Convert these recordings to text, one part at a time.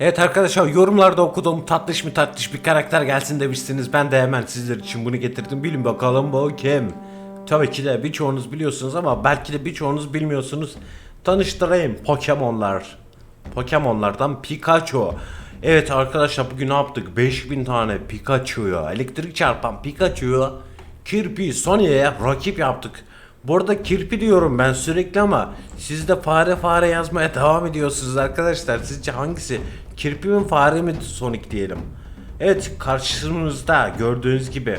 Evet arkadaşlar yorumlarda okuduğum tatlış mı tatlış bir karakter gelsin demişsiniz. Ben de hemen sizler için bunu getirdim. Bilin bakalım bu kim? Tabii ki de birçoğunuz biliyorsunuz ama belki de birçoğunuz bilmiyorsunuz. Tanıştırayım Pokemon'lar. Pokemon'lardan Pikachu. Evet arkadaşlar bugün ne yaptık? 5000 tane Pikachu'ya, elektrik çarpan Pikachu'ya, Kirpi, Sony'e rakip yaptık. Bu arada kirpi diyorum ben sürekli ama siz de fare fare yazmaya devam ediyorsunuz arkadaşlar. Sizce hangisi? Kirpi mi fare mi Sonic diyelim? Evet karşımızda gördüğünüz gibi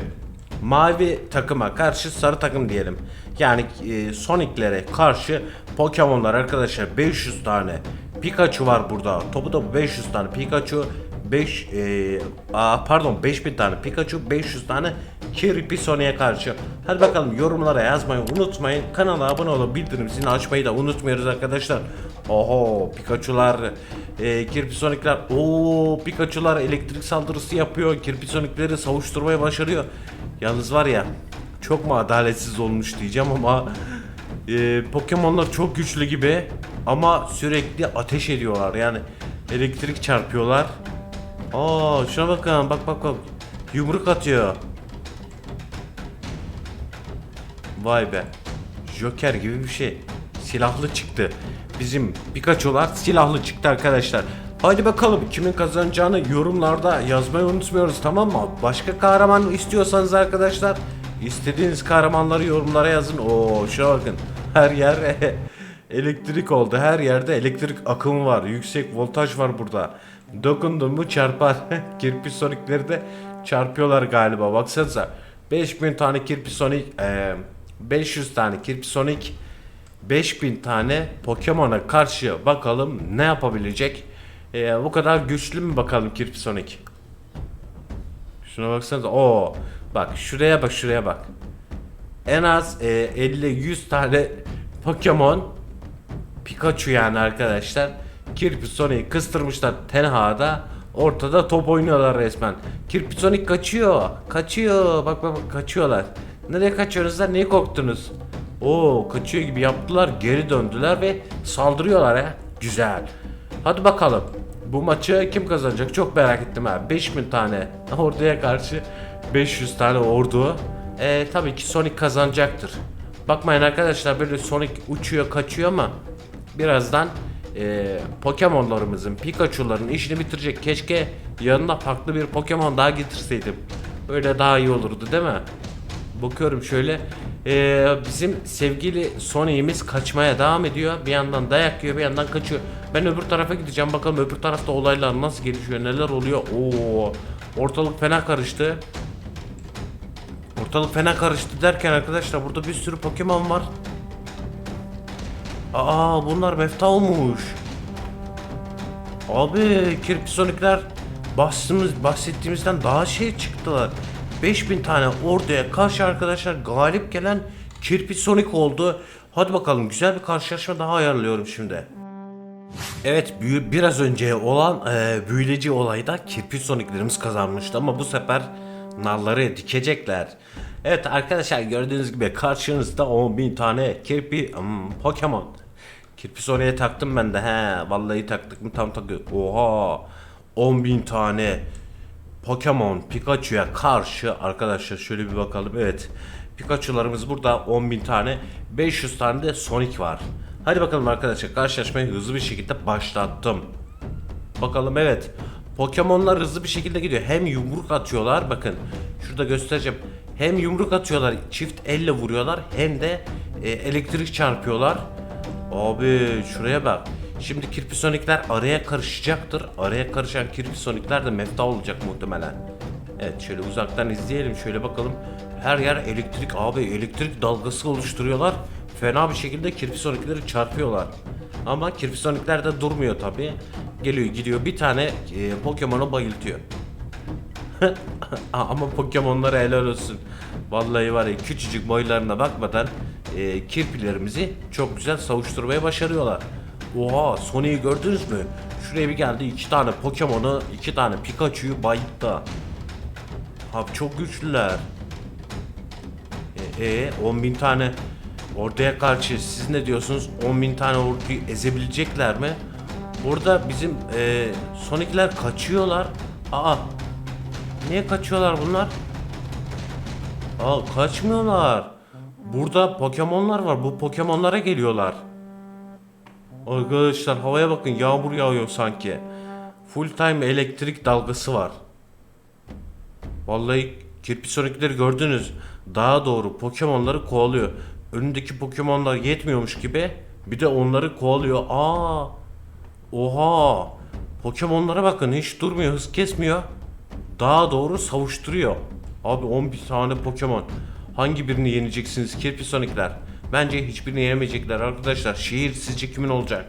mavi takıma karşı sarı takım diyelim. Yani e, Sonic'lere karşı Pokemon'lar arkadaşlar 500 tane Pikachu var burada. Topu topu 500 tane Pikachu 5 e, aa, pardon 5000 tane Pikachu 500 tane Kirpi Sonic'e karşı. Hadi bakalım yorumlara yazmayı unutmayın. Kanala abone olup bildirim zilini açmayı da unutmuyoruz arkadaşlar. Oho Pikachu'lar e, Kirpi Sonic'ler ooo Pikachu'lar elektrik saldırısı yapıyor. Kirpi Sonic'leri savuşturmaya başarıyor. Yalnız var ya çok mu adaletsiz olmuş diyeceğim ama e, Pokemon'lar çok güçlü gibi ama sürekli ateş ediyorlar yani elektrik çarpıyorlar. Aa şuna bakın bak bak bak yumruk atıyor. Vay be. Joker gibi bir şey. Silahlı çıktı. Bizim Pikachu'lar silahlı çıktı arkadaşlar. Haydi bakalım kimin kazanacağını yorumlarda yazmayı unutmuyoruz tamam mı? Başka kahraman istiyorsanız arkadaşlar istediğiniz kahramanları yorumlara yazın. Oo şuna bakın. Her yer elektrik oldu. Her yerde elektrik akımı var. Yüksek voltaj var burada. Dokundun mu çarpar. Kirpi sonikleri de çarpıyorlar galiba. Baksanıza. 5000 tane kirpi sonik, eee 500 tane kirpi sonik, 5000 tane Pokemon'a karşı bakalım ne yapabilecek. Eee, bu kadar güçlü mü bakalım kirpi sonik? Şuna baksanıza. Oo. Bak şuraya bak şuraya bak. En az e, 50-100 tane Pokemon Pikachu yani arkadaşlar. Kirpi Sonic'i kıstırmışlar tenhada. Ortada top oynuyorlar resmen. Kirpi Sonic kaçıyor. Kaçıyor. Bak bak bak kaçıyorlar. Nereye kaçıyorsunuz lan? Neyi korktunuz? Oo kaçıyor gibi yaptılar. Geri döndüler ve saldırıyorlar ha. Güzel. Hadi bakalım. Bu maçı kim kazanacak? Çok merak ettim ha. 5000 tane orduya karşı 500 tane ordu. E, tabii ki Sonic kazanacaktır. Bakmayın arkadaşlar böyle Sonic uçuyor kaçıyor ama birazdan e, Pokemon'larımızın, Pikachu'ların işini bitirecek. Keşke yanına farklı bir Pokemon daha getirseydim. Öyle daha iyi olurdu değil mi? Bakıyorum şöyle. E, bizim sevgili Sonic'imiz kaçmaya devam ediyor. Bir yandan dayak yiyor, bir yandan kaçıyor. Ben öbür tarafa gideceğim. Bakalım öbür tarafta olaylar nasıl gelişiyor, neler oluyor. Oo, ortalık fena karıştı. Ortalık fena karıştı derken arkadaşlar burada bir sürü Pokemon var. Aa bunlar mefta olmuş. Abi Kirpisonikler bahsettiğimiz, bahsettiğimizden daha şey çıktılar. 5000 tane orduya karşı arkadaşlar galip gelen Kirpisonik oldu. Hadi bakalım güzel bir karşılaşma daha ayarlıyorum şimdi. Evet biraz önce olan e, büyüleci olayda kirpi soniklerimiz kazanmıştı ama bu sefer nalları dikecekler. Evet arkadaşlar gördüğünüz gibi karşınızda 10.000 tane kirpi hmm, Pokemon. Kirpi Sonic'e taktım ben de he vallahi taktık mı tam takıyor. Oha 10.000 tane Pokemon Pikachu'ya karşı arkadaşlar şöyle bir bakalım. Evet. Pikachu'larımız burada 10.000 tane. 500 tane de Sonic var. Hadi bakalım arkadaşlar karşılaşmayı hızlı bir şekilde başlattım. Bakalım evet. Pokemon'lar hızlı bir şekilde gidiyor. Hem yumruk atıyorlar bakın. Şurada göstereceğim. Hem yumruk atıyorlar çift elle vuruyorlar hem de e, elektrik çarpıyorlar. Abi şuraya bak. Şimdi kirpisonikler araya karışacaktır. Araya karışan kirpisonikler de mefta olacak muhtemelen. Evet şöyle uzaktan izleyelim. Şöyle bakalım. Her yer elektrik abi elektrik dalgası oluşturuyorlar. Fena bir şekilde kirpisonikleri çarpıyorlar. Ama kirpisonikler de durmuyor tabi. Geliyor gidiyor bir tane e, Pokemon'u bayıltıyor. Ama Pokemon'lara helal olsun. Vallahi var ya küçücük boylarına bakmadan e, kirpilerimizi çok güzel savuşturmaya başarıyorlar. Oha Sonic'i gördünüz mü? Şuraya bir geldi iki tane Pokemon'u iki tane Pikachu'yu bayıttı. Abi çok güçlüler. E, e 10.000 tane orduya karşı siz ne diyorsunuz? 10.000 tane orduyu ezebilecekler mi? Burada bizim e, Sonic'ler kaçıyorlar. Aa. Niye kaçıyorlar bunlar? Aa kaçmıyorlar. Burada Pokemon'lar var. Bu Pokemon'lara geliyorlar. Arkadaşlar havaya bakın yağmur yağıyor sanki. Full time elektrik dalgası var. Vallahi kirpi Sonic'leri gördünüz. Daha doğru Pokemon'ları kovalıyor. Önündeki Pokemon'lar yetmiyormuş gibi bir de onları kovalıyor. Aa! Oha! Pokemon'lara bakın hiç durmuyor, hız kesmiyor. Daha doğru savuşturuyor. Abi 11 tane Pokemon. Hangi birini yeneceksiniz kirpi Sonic'ler? Bence hiçbirini yenemeyecekler arkadaşlar. Şehir sizce kimin olacak?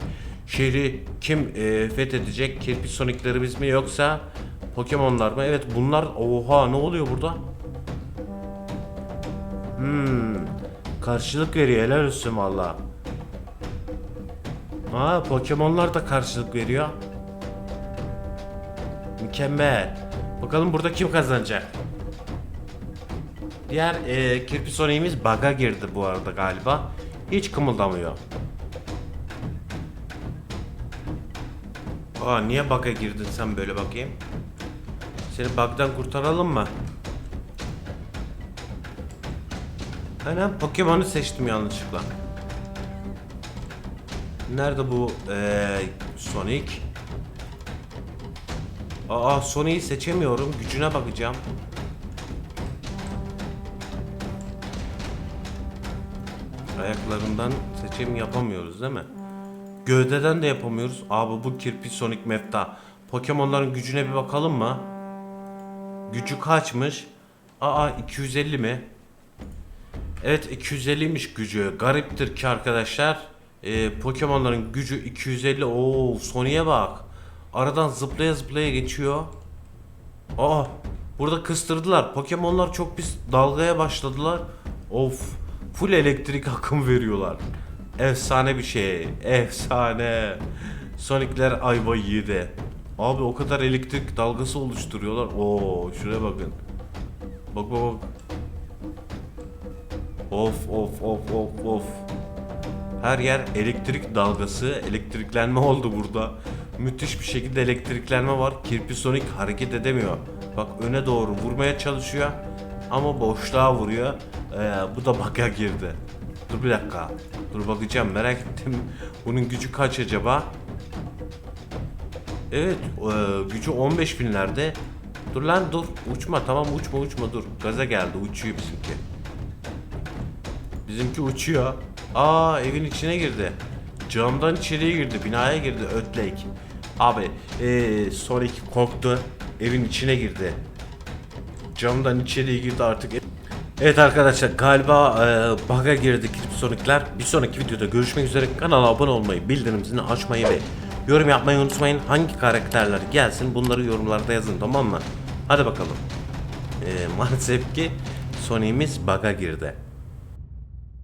Şehri kim e, fethedecek? Kirpi Sonic'lerimiz mi yoksa Pokemon'lar mı? Evet bunlar oha ne oluyor burada? Hmm. Karşılık veriyor helal olsun valla. Aa Pokemon'lar da karşılık veriyor. Mükemmel. Bakalım burada kim kazanacak? Diğer e, kirpi Sonic'imiz bug'a girdi bu arada galiba. Hiç kımıldamıyor. Aa niye bug'a girdin sen böyle bakayım? Seni bug'dan kurtaralım mı? Aynen Pokemon'u seçtim yanlışlıkla. Nerede bu eee Sonic? Aa Sonic'i seçemiyorum. Gücüne bakacağım. Ayaklarından seçim yapamıyoruz değil mi? Gövdeden de yapamıyoruz. Abi bu kirpi Sonic mefta. Pokemon'ların gücüne bir bakalım mı? Gücü kaçmış? Aa 250 mi? Evet 250'ymiş gücü. Gariptir ki arkadaşlar. Ee, Pokemon'ların gücü 250. Oo Sonic'e bak. Aradan zıplaya zıplaya geçiyor. Aa burada kıstırdılar. Pokemon'lar çok pis dalgaya başladılar. Of full elektrik akım veriyorlar. Efsane bir şey. Efsane. Sonic'ler ayva yedi. Abi o kadar elektrik dalgası oluşturuyorlar. Oo şuraya bakın. Bak bak bak. Of of of of of. Her yer elektrik dalgası, elektriklenme oldu burada. Müthiş bir şekilde elektriklenme var. Kirpi Sonic hareket edemiyor. Bak öne doğru vurmaya çalışıyor ama boşluğa vuruyor. Ee, bu da bug'a girdi. Dur bir dakika. Dur bakacağım merak ettim. Bunun gücü kaç acaba? Evet e, gücü 15 binlerde. Dur lan dur uçma tamam uçma uçma dur. Gaza geldi uçuyor bizimki. Bizimki uçuyor. Aa evin içine girdi. Camdan içeriye girdi. Binaya girdi. Ötlek. Abi ee, Sonic korktu. Evin içine girdi. Camdan içeriye girdi artık. Evet arkadaşlar galiba e, bug'a girdik Sonic'ler. Bir sonraki videoda görüşmek üzere. Kanala abone olmayı, bildirim zilini açmayı ve yorum yapmayı unutmayın. Hangi karakterler gelsin bunları yorumlarda yazın tamam mı? Hadi bakalım. E, maalesef ki Sonic'imiz bug'a girdi.